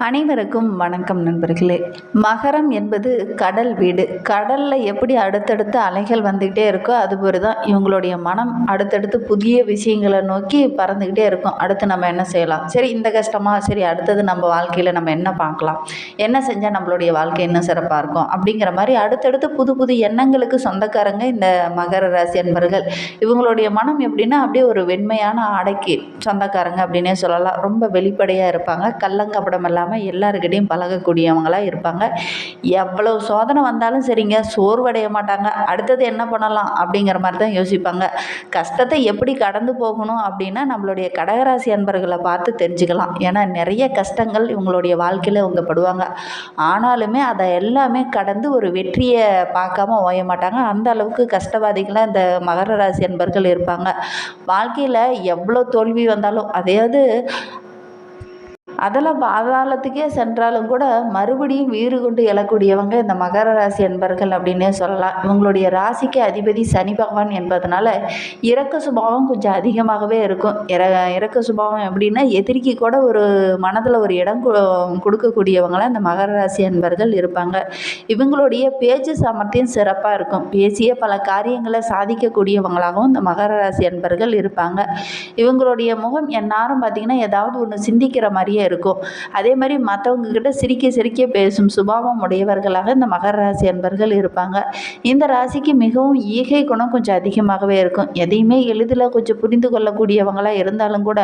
அனைவருக்கும் வணக்கம் நண்பர்களே. மகரம் என்பது கடல் வீடு. கடலில் எப்படி அடுத்தடுத்து அலைகள் வந்துக்கிட்டே இருக்கோ அதுபோல் தான் இவங்களுடைய மனம் அடுத்தடுத்து புதிய விஷயங்களை நோக்கி பறந்துக்கிட்டே இருக்கும். அடுத்து நம்ம என்ன செய்யலாம்? சரி இந்த கஷ்டமாக சரி அடுத்தது நம்ம வாழ்க்கையில் நம்ம என்ன பார்க்கலாம்? என்ன செஞ்சால் நம்மளுடைய வாழ்க்கை இன்னும் சிறப்பாக இருக்கும்? அப்படிங்கிற மாதிரி அடுத்தடுத்து புது புது எண்ணங்களுக்கு சொந்தக்காரங்க இந்த மகர ராசி என்பர்கள் இவங்களுடைய மனம் எப்படின்னா அப்படியே ஒரு வெண்மையான ஆடைக்கு சொந்தக்காரங்க அப்படின்னே சொல்லலாம். ரொம்ப வெளிப்படையாக இருப்பாங்க. கல்லங்கப்படமெல்லாம் இல்லாமல் எல்லாருக்கிட்டையும் பழகக்கூடியவங்களாக இருப்பாங்க. எவ்வளோ சோதனை வந்தாலும் சரிங்க சோர்வடைய மாட்டாங்க. அடுத்தது என்ன பண்ணலாம் அப்படிங்கிற மாதிரி தான் யோசிப்பாங்க. கஷ்டத்தை எப்படி கடந்து போகணும் அப்படின்னா நம்மளுடைய கடகராசி அன்பர்களை பார்த்து தெரிஞ்சுக்கலாம். ஏன்னா நிறைய கஷ்டங்கள் இவங்களுடைய வாழ்க்கையில் இவங்க படுவாங்க. ஆனாலுமே அதை எல்லாமே கடந்து ஒரு வெற்றியை பார்க்காம ஓய மாட்டாங்க. அந்த அளவுக்கு கஷ்டவாதிகளாக இந்த மகர ராசி அன்பர்கள் இருப்பாங்க. வாழ்க்கையில் எவ்வளோ தோல்வி வந்தாலும் அதாவது அதெல்லாம் பாதாளத்துக்கே சென்றாலும் கூட மறுபடியும் வீறு கொண்டு எழக்கூடியவங்க இந்த மகர ராசி அன்பர்கள் அப்படின்னே சொல்லலாம். இவங்களுடைய ராசிக்கு அதிபதி சனி பகவான் என்பதனால இறக்க சுபாவம் கொஞ்சம் அதிகமாகவே இருக்கும். இற இறக்க சுபாவம் எப்படின்னா எதிரிக்கு கூட ஒரு மனதில் ஒரு இடம் கொடுக்கக்கூடியவங்களாம் இந்த மகர ராசி அன்பர்கள் இருப்பாங்க. இவங்களுடைய பேச்சு சாமர்த்தியம் சிறப்பாக இருக்கும். பேசிய பல காரியங்களை சாதிக்கக்கூடியவங்களாகவும் இந்த மகர ராசி அன்பர்கள் இருப்பாங்க. இவங்களுடைய முகம் எந்நேரம் பார்த்திங்கன்னா ஏதாவது ஒன்று சிந்திக்கிற மாதிரியே இருக்கும் இருக்கும். அதே மாதிரி மற்றவங்க கிட்ட சிரிக்க சிரிக்க பேசும் சுபாவம் உடையவர்களாக இந்த மகர ராசி அன்பர்கள் இருப்பாங்க. இந்த ராசிக்கு மிகவும் ஈகை குணம் கொஞ்சம் அதிகமாகவே இருக்கும். எதையுமே எளிதில் கொஞ்சம் புரிந்து கொள்ளக்கூடியவங்களாக இருந்தாலும் கூட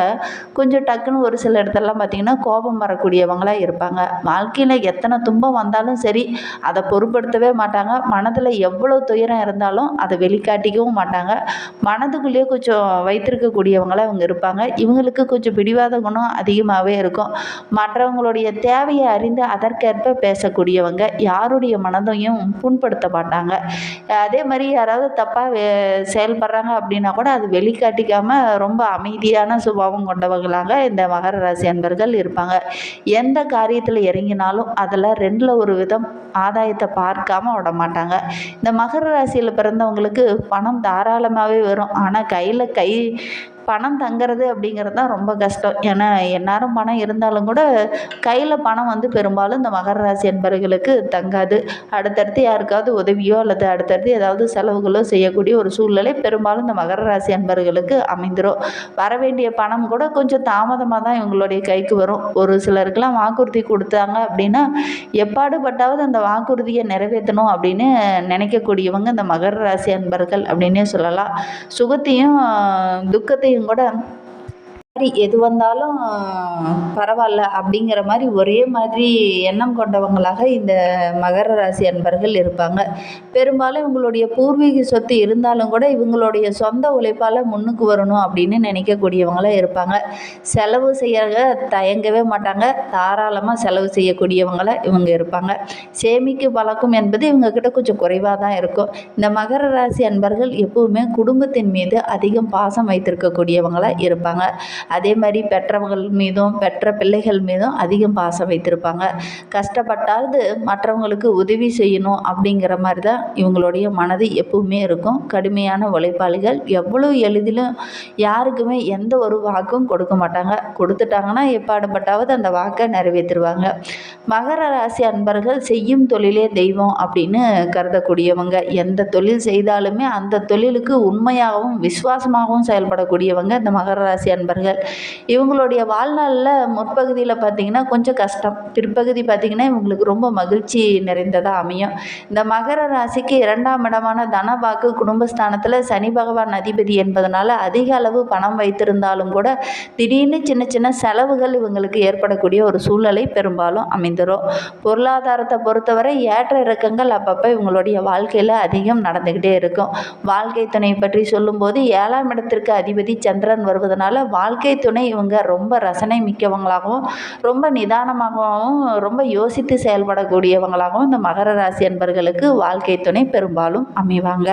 கொஞ்சம் டக்குன்னு ஒரு சில இடத்துலலாம் பார்த்திங்கன்னா கோபம் வரக்கூடியவங்களாக இருப்பாங்க. வாழ்க்கையில் எத்தனை துன்பம் வந்தாலும் சரி அதை பொருட்படுத்தவே மாட்டாங்க. மனதில் எவ்வளோ துயரம் இருந்தாலும் அதை வெளிக்காட்டிக்கவும் மாட்டாங்க. மனதுக்குள்ளேயே கொஞ்சம் வைத்திருக்கக்கூடியவங்களாக இவங்க இருப்பாங்க. இவங்களுக்கு கொஞ்சம் பிடிவாத குணம் அதிகமாகவே இருக்கும். மற்றவங்களுடைய தேவையை அறிந்து அதற்கேற்ப பேசக்கூடியவங்க யாருடைய மனதையும் புண்படுத்த மாட்டாங்க. அதே மாதிரி யாராவது தப்பாக செயல்படுறாங்க அப்படின்னா கூட அது வெளிக்காட்டிக்காமல் ரொம்ப அமைதியான சுபாவம் கொண்டவர்களாக இந்த மகர ராசி அன்பர்கள் இருப்பாங்க. எந்த காரியத்தில் இறங்கினாலும் அதில் ரெண்டில் ஒரு விதம் ஆதாயத்தை பார்க்காம விட மாட்டாங்க. இந்த மகர ராசியில் பிறந்தவங்களுக்கு பணம் தாராளமாகவே வரும். ஆனால் கையில் கை பணம் தங்கிறது அப்படிங்கிறது தான் ரொம்ப கஷ்டம். ஏன்னா எந்நேரம் பணம் இருந்தாலும் கூட கையில் பணம் வந்து பெரும்பாலும் இந்த மகர ராசி என்பவர்களுக்கு தங்காது. அடுத்தடுத்து யாருக்காவது உதவியோ அல்லது அடுத்தடுத்து ஏதாவது செலவுகளோ செய்யக்கூடிய ஒரு சூழ்நிலை பெரும்பாலும் இந்த மகர ராசி அன்பர்களுக்கு அமைந்துரும். வர வேண்டிய பணம் கூட கொஞ்சம் தாமதமாக தான் இவங்களுடைய கைக்கு வரும். ஒரு சிலருக்கெல்லாம் வாக்குறுதி கொடுத்தாங்க அப்படின்னா எப்பாடுபட்டாவது அந்த வாக்குறுதியை நிறைவேற்றணும் அப்படின்னு நினைக்கக்கூடியவங்க இந்த மகர ராசி அன்பர்கள் அப்படின்னே சொல்லலாம். சுகத்தையும் துக்கத்தையும் கூட மாதிரி எது வந்தாலும் பரவாயில்ல அப்படிங்கிற மாதிரி ஒரே மாதிரி எண்ணம் கொண்டவங்களாக இந்த மகர ராசி அன்பர்கள் இருப்பாங்க. பெரும்பாலும் இவங்களுடைய பூர்வீக சொத்து இருந்தாலும் கூட இவங்களுடைய சொந்த உழைப்பால் முன்னுக்கு வரணும் அப்படின்னு நினைக்கக்கூடியவங்களாக இருப்பாங்க. செலவு செய்ய தயங்கவே மாட்டாங்க. தாராளமாக செலவு செய்யக்கூடியவங்கள இவங்க இருப்பாங்க. சேமிக்க பழக்கம் என்பது இவங்க கிட்ட கொஞ்சம் குறைவாக தான் இருக்கும். இந்த மகர ராசி அன்பர்கள் எப்பவுமே குடும்பத்தின் மீது அதிகம் பாசம் வைத்திருக்கக்கூடியவங்களாக இருப்பாங்க. அதே மாதிரி பெற்றவர்கள் மீதும் பெற்ற பிள்ளைகள் மீதும் அதிகம் பாசம் வைத்திருப்பாங்க. கஷ்டப்பட்டாவது மற்றவங்களுக்கு உதவி செய்யணும் அப்படிங்கிற மாதிரி தான் இவங்களுடைய மனது எப்பவுமே இருக்கும். கடுமையான உழைப்பாளிகள். எவ்வளோ எளிதிலும் யாருக்குமே எந்த ஒரு வாக்கும் கொடுக்க மாட்டாங்க. கொடுத்துட்டாங்கன்னா எப்பாடுபட்டாவது அந்த வாக்கை நிறைவேற்றுருவாங்க. மகர ராசி அன்பர்கள் செய்யும் தொழிலே தெய்வம் அப்படின்னு கருதக்கூடியவங்க. எந்த தொழில் செய்தாலுமே அந்த தொழிலுக்கு உண்மையாகவும் விசுவாசமாகவும் செயல்படக்கூடியவங்க இந்த மகர ராசி அன்பர்கள். இவங்களுடைய வாழ்நாளில் முற்பகுதியில் பார்த்திங்கன்னா கொஞ்சம் கஷ்டம். பிற்பகுதி பார்த்திங்கன்னா இவங்களுக்கு ரொம்ப மகிழ்ச்சி நிறைந்ததாக அமையும். இந்த மகர ராசிக்கு இரண்டாம் இடமான தனபாக்கு குடும்பஸ்தானத்தில் சனி பகவான் அதிபதி என்பதனால அதிக அளவு பணம் வைத்திருந்தாலும் கூட திடீர்னு சின்ன சின்ன செலவுகள் இவங்களுக்கு ஏற்படக்கூடிய ஒரு சூழ்நிலை பெரும்பாலும் அமைந்துடும் பொருளாதாரத்தை பொறுத்தவரை ஏற்ற இறக்கங்கள் அப்பப்போ இவங்களுடைய வாழ்க்கையில் அதிகம் நடந்துக்கிட்டே இருக்கும். வாழ்க்கை துணை பற்றி சொல்லும்போது ஏழாம் இடத்திற்கு அதிபதி சந்திரன் வருவதனால வாழ்க்கை வாழ்க்கை துணை இவங்க. ரொம்ப ரசனை மிக்கவங்களாகவும் ரொம்ப நிதானமாகவும் ரொம்ப யோசித்து செயல்படக்கூடியவங்களாகவும் இந்த மகர ராசி அன்பர்களுக்கு வாழ்க்கை துணை பெரும்பாலும் அமைவாங்க.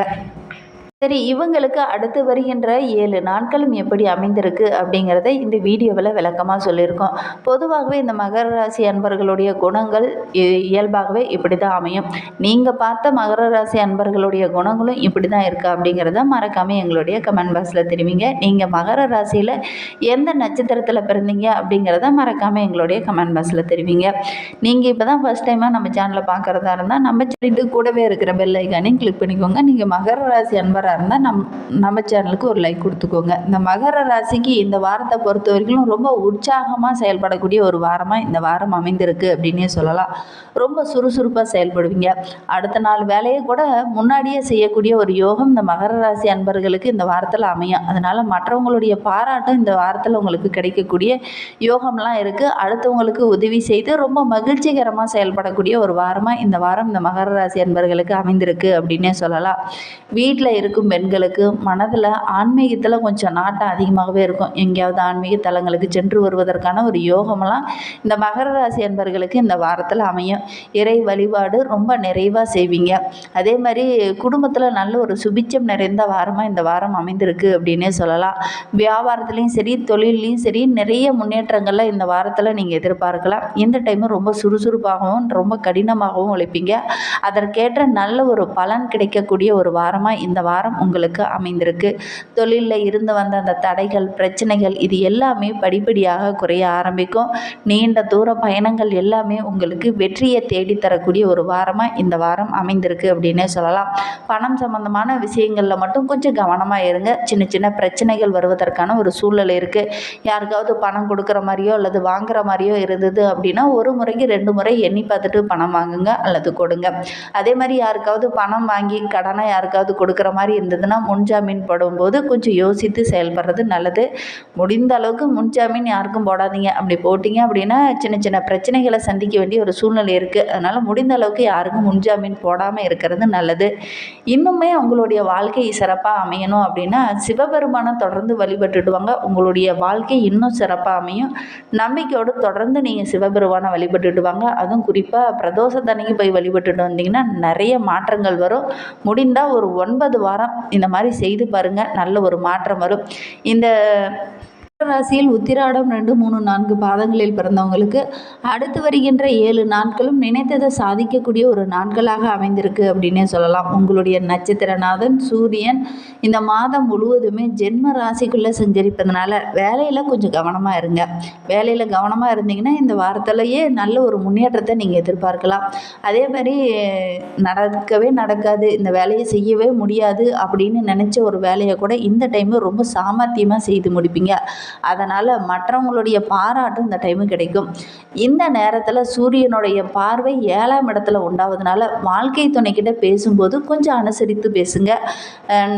சரி இவங்களுக்கு அடுத்து வருகின்ற ஏழு நாட்களும் எப்படி அமைந்திருக்கு அப்படிங்கிறத இந்த வீடியோவில் விளக்கமாக சொல்லியிருக்கோம். பொதுவாகவே இந்த மகர ராசி அன்பர்களுடைய குணங்கள் இ- இயல்பாகவே இப்படி தான் அமையும். நீங்கள் பார்த்த மகர ராசி அன்பர்களுடைய குணங்களும் இப்படி தான் இருக்கா அப்படிங்கிறத மறக்காமல் எங்களுடைய கமெண்ட் பாக்ஸில் தெரிவிங்க. நீங்கள் மகர ராசியில் எந்த நட்சத்திரத்தில் பிறந்தீங்க அப்படிங்கிறத மறக்காமல் எங்களுடைய கமெண்ட் பாக்ஸில் தெரிவிங்க. நீங்கள் இப்போ தான் ஃபஸ்ட் டைமாக நம்ம சேனலை பார்க்குறதா இருந்தால் நம்ம சேனலுக்கு கூடவே இருக்கிற பெல் ஐக்கானையும் கிளிக் பண்ணிக்கோங்க. நீங்கள் மகர ராசி அன்பராக இருந்தால் நம் நம்ம சேனலுக்கு ஒரு லைக் கொடுத்துக்கோங்க. இந்த மகர ராசிக்கு இந்த வாரத்தை பொறுத்த வரைக்கும் ரொம்ப உற்சாகமாக செயல்படக்கூடிய ஒரு வாரமாக இந்த வாரம் அமைந்திருக்கு அப்படின்னே சொல்லலாம். ரொம்ப சுறுசுறுப்பாக செயல்படுவீங்க. அடுத்த நாள் வேலையை கூட முன்னாடியே செய்யக்கூடிய ஒரு யோகம் இந்த மகர ராசி அன்பர்களுக்கு இந்த வாரத்தில் அமையும். அதனால் மற்றவங்களுடைய பாராட்டும் இந்த வாரத்தில் உங்களுக்கு கிடைக்கக்கூடிய யோகம்லாம் இருக்குது அடுத்தவங்களுக்கு உதவி செய்து ரொம்ப மகிழ்ச்சிகரமாக செயல்படக்கூடிய ஒரு வாரமாக இந்த வாரம் இந்த மகர ராசி அன்பர்களுக்கு அமைந்திருக்கு அப்படின்னே சொல்லலாம். வீட்டில் இருக்க இருக்கும் பெண்களுக்கு மனதில் ஆன்மீகத்தில் கொஞ்சம் நாட்டம் அதிகமாகவே இருக்கும். எங்கேயாவது ஆன்மீக தலங்களுக்கு சென்று வருவதற்கான ஒரு யோகமெல்லாம் இந்த மகர ராசி அன்பர்களுக்கு இந்த வாரத்தில் அமையும். இறை வழிபாடு ரொம்ப நிறைவாக செய்வீங்க. அதே மாதிரி குடும்பத்தில் நல்ல ஒரு சுபிச்சம் நிறைந்த வாரமாக இந்த வாரம் அமைந்திருக்கு அப்படின்னே சொல்லலாம். வியாபாரத்துலேயும் சரி தொழிலையும் சரி நிறைய முன்னேற்றங்களை இந்த வாரத்தில் நீங்கள் எதிர்பார்க்கலாம். இந்த டைமும் ரொம்ப சுறுசுறுப்பாகவும் ரொம்ப கடினமாகவும் உழைப்பீங்க. அதற்கேற்ற நல்ல ஒரு பலன் கிடைக்கக்கூடிய ஒரு வாரமாக இந்த வாரம் உங்களுக்கு அமைந்திருக்கு. தொழிலில் இருந்து வந்த அந்த தடைகள் பிரச்சனைகள் இது எல்லாமே படிப்படியாக குறைய ஆரம்பிக்கும். நீண்ட தூர பயணங்கள் எல்லாமே உங்களுக்கு வெற்றியை தேடித்தரக்கூடிய ஒரு வாரமாக இந்த வாரம் அமைந்திருக்கு அப்படின்னே சொல்லலாம். பணம் சம்பந்தமான விஷயங்களில் மட்டும் கொஞ்சம் கவனமாக இருங்க. சின்ன சின்ன பிரச்சனைகள் வருவதற்கான ஒரு சூழல் இருக்குது யாருக்காவது பணம் கொடுக்குற மாதிரியோ அல்லது வாங்குற மாதிரியோ இருந்தது அப்படின்னா ஒரு முறைக்கு ரெண்டு முறை எண்ணி பார்த்துட்டு பணம் வாங்குங்க அல்லது கொடுங்க. அதே மாதிரி யாருக்காவது பணம் வாங்கி கடனாக யாருக்காவது கொடுக்குற மாதிரி இருந்ததுன்னா முன்ஜாமீன் போடும்போது கொஞ்சம் யோசித்து செயல்படுறது நல்லது. முடிந்த அளவுக்கு முன்ஜாமீன் யாருக்கும் போடாதீங்க. அப்படி போட்டிங்க அப்படின்னா சின்ன சின்ன பிரச்சனைகளை சந்திக்க வேண்டிய ஒரு சூழ்நிலை இருக்குது அதனால் முடிந்த அளவுக்கு யாருக்கும் முன்ஜாமீன் போடாமல் இருக்கிறது நல்லது. இன்னுமே உங்களுடைய வாழ்க்கை சிறப்பாக அமையணும் அப்படின்னா சிவபெருமானை தொடர்ந்து வழிபட்டுடுவாங்க. உங்களுடைய வாழ்க்கை இன்னும் சிறப்பாக அமையும். நம்பிக்கையோடு தொடர்ந்து நீங்கள் சிவபெருமானை வழிபட்டுடுவாங்க. அதுவும் குறிப்பாக பிரதோஷத்தன்னைக்கு போய் வழிபட்டுட்டு வந்தீங்கன்னா நிறைய மாற்றங்கள் வரும். முடிந்தால் ஒரு ஒன்பது வாரம் இந்த மாதிரி செய்து பாருங்கள் நல்ல ஒரு மாற்றம் வரும். இந்த ராசியில் உத்திராடம் ரெண்டு மூணு நான்கு பாதங்களில் பிறந்தவங்களுக்கு அடுத்து வருகின்ற ஏழு நாட்களும் நினைத்ததை சாதிக்கக்கூடிய ஒரு நாட்களாக அமைந்திருக்கு அப்படின்னே சொல்லலாம். உங்களுடைய நட்சத்திரநாதன் சூரியன் இந்த மாதம் முழுவதுமே ஜென்ம ராசிக்குள்ளே சஞ்சரிப்பதனால வேலையில் கொஞ்சம் கவனமாக இருங்க. வேலையில் கவனமாக இருந்தீங்கன்னா இந்த வாரத்திலேயே நல்ல ஒரு முன்னேற்றத்தை நீங்கள் எதிர்பார்க்கலாம். அதே மாதிரி நடக்கவே நடக்காது இந்த வேலையை செய்யவே முடியாது அப்படின்னு நினச்ச ஒரு வேலையை கூட இந்த டைமில் ரொம்ப சாமர்த்தியமாக செய்து முடிப்பீங்க. அதனால் மற்றவங்களுடைய பாராட்டும் இந்த டைமு கிடைக்கும். இந்த நேரத்தில் சூரியனுடைய பார்வை ஏழாம் இடத்துல உண்டாவதுனால வாழ்க்கை துணைக்கிட்ட பேசும்போது கொஞ்சம் அனுசரித்து பேசுங்க.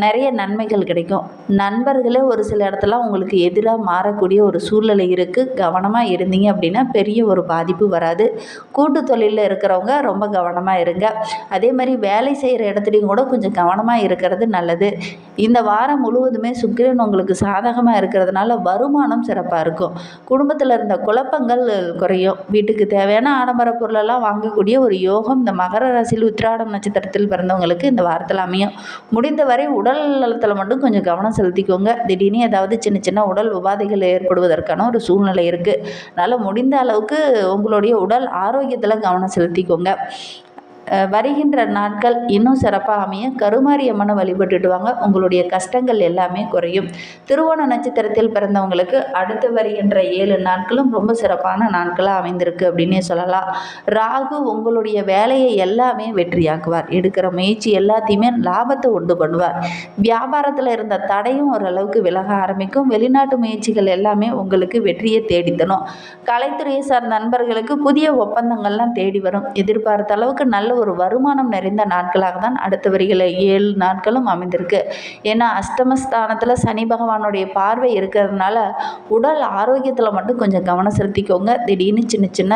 நிறைய நன்மைகள் கிடைக்கும். நண்பர்களே ஒரு சில இடத்துல உங்களுக்கு எதிராக மாறக்கூடிய ஒரு சூழ்நிலை இருக்குது கவனமாக இருந்தீங்க அப்படின்னா பெரிய ஒரு பாதிப்பு வராது. கூட்டு தொழிலில் இருக்கிறவங்க ரொம்ப கவனமாக இருங்க. அதே மாதிரி வேலை செய்கிற இடத்துலையும் கூட கொஞ்சம் கவனமாக இருக்கிறது நல்லது. இந்த வாரம் முழுவதுமே சுக்கிரன் உங்களுக்கு சாதகமாக இருக்கிறதுனால வருமானம் சிறப்பாக இருக்கும். குடும்பத்தில் இருந்த குழப்பங்கள் குறையும். வீட்டுக்கு தேவையான ஆடம்பர பொருளெல்லாம் வாங்கக்கூடிய ஒரு யோகம் இந்த மகர ராசியில் உத்திராடம் நட்சத்திரத்தில் பிறந்தவங்களுக்கு இந்த வாரத்தில் அமையும். முடிந்தவரை உடல் நலத்தில் மட்டும் கொஞ்சம் கவனம் செலுத்திக்கோங்க. திடீர்னு ஏதாவது சின்ன சின்ன உடல் உபாதைகள் ஏற்படுவதற்கான ஒரு சூழ்நிலை இருக்குது அதனால் முடிந்த அளவுக்கு உங்களுடைய உடல் ஆரோக்கியத்தில் கவனம் செலுத்திக்கோங்க. வருகின்ற நாட்கள் இன்னும் சிறப்பாக அமைய கருமாரியம்மனை வழிபட்டுட்டு வாங்க உங்களுடைய கஷ்டங்கள் எல்லாமே குறையும். திருவோண நட்சத்திரத்தில் பிறந்தவங்களுக்கு அடுத்து வருகின்ற ஏழு நாட்களும் ரொம்ப சிறப்பான நாட்களாக அமைந்திருக்கு அப்படின்னே சொல்லலாம். ராகு உங்களுடைய வேலையை எல்லாமே வெற்றியாக்குவார். எடுக்கிற முயற்சி எல்லாத்தையுமே லாபத்தை உண்டு பண்ணுவார். வியாபாரத்தில் இருந்த தடையும் ஓரளவுக்கு விலக ஆரம்பிக்கும். வெளிநாட்டு முயற்சிகள் எல்லாமே உங்களுக்கு வெற்றியை தேடித்தனும் கலைத்துறையை சார்ந்த நண்பர்களுக்கு புதிய ஒப்பந்தங்கள்லாம் தேடி வரும். எதிர்பார்த்த அளவுக்கு நல்ல ஒரு வருமானம் நிறைந்த நாட்களாக தான் அடுத்த வருகிற ஏழு நாட்களும் அமைந்திருக்கு. ஏன்னா அஷ்டமஸ்தானத்தில் சனி பகவானுடைய பார்வை இருக்கிறதுனால உடல் ஆரோக்கியத்தில் மட்டும் கொஞ்சம் கவனம் செலுத்திக்கோங்க. திடீர்னு சின்ன சின்ன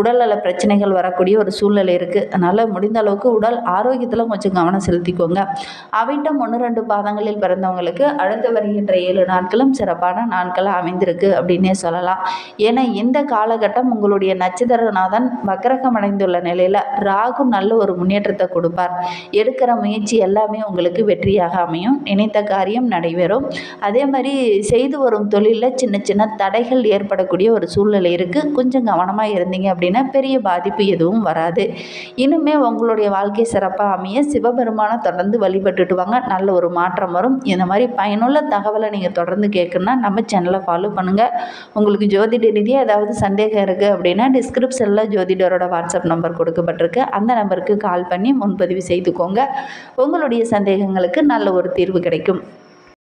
உடல்நல பிரச்சனைகள் வரக்கூடிய ஒரு சூழ்நிலை இருக்குது அதனால் முடிந்த அளவுக்கு உடல் ஆரோக்கியத்தில் கொஞ்சம் கவனம் செலுத்திக்கோங்க. அவிட்டம் ஒன்று ரெண்டு பாதங்களில் பிறந்தவங்களுக்கு அடுத்து வருகின்ற ஏழு நாட்களும் சிறப்பான நாட்களாக அமைந்திருக்கு அப்படின்னே சொல்லலாம். ஏன்னா இந்த காலகட்டம் உங்களுடைய நட்சத்திரநாதன் வக்கரகம் அடைந்துள்ள நிலையில் ராகு அதுக்கும் நல்ல ஒரு முன்னேற்றத்தை கொடுப்பார். எடுக்கிற முயற்சி எல்லாமே உங்களுக்கு வெற்றியாக அமையும். நினைத்த காரியம் நடைபெறும். அதே மாதிரி செய்து வரும் தொழிலில் சின்ன சின்ன தடைகள் ஏற்படக்கூடிய ஒரு சூழ்நிலை இருக்குது கொஞ்சம் கவனமாக இருந்தீங்க அப்படின்னா பெரிய பாதிப்பு எதுவும் வராது. இனிமே உங்களுடைய வாழ்க்கை சிறப்பாக அமைய சிவபெருமானை தொடர்ந்து வழிபட்டுட்டு வாங்க. நல்ல ஒரு மாற்றம் வரும். இந்த மாதிரி பயனுள்ள தகவலை நீங்கள் தொடர்ந்து கேட்கணுன்னா நம்ம சேனலை ஃபாலோ பண்ணுங்கள் உங்களுக்கு ஜோதிட ரீதியாக ஏதாவது சந்தேகம் இருக்குது அப்படின்னா டிஸ்கிரிப்ஷனில் ஜோதிடரோட வாட்ஸ்அப் நம்பர் கொடுக்கப்பட்டிருக்கு. அந்த நம்பருக்கு கால் பண்ணி முன்பதிவு செய்துக்கோங்க. உங்களுடைய சந்தேகங்களுக்கு நல்ல ஒரு தீர்வு கிடைக்கும்.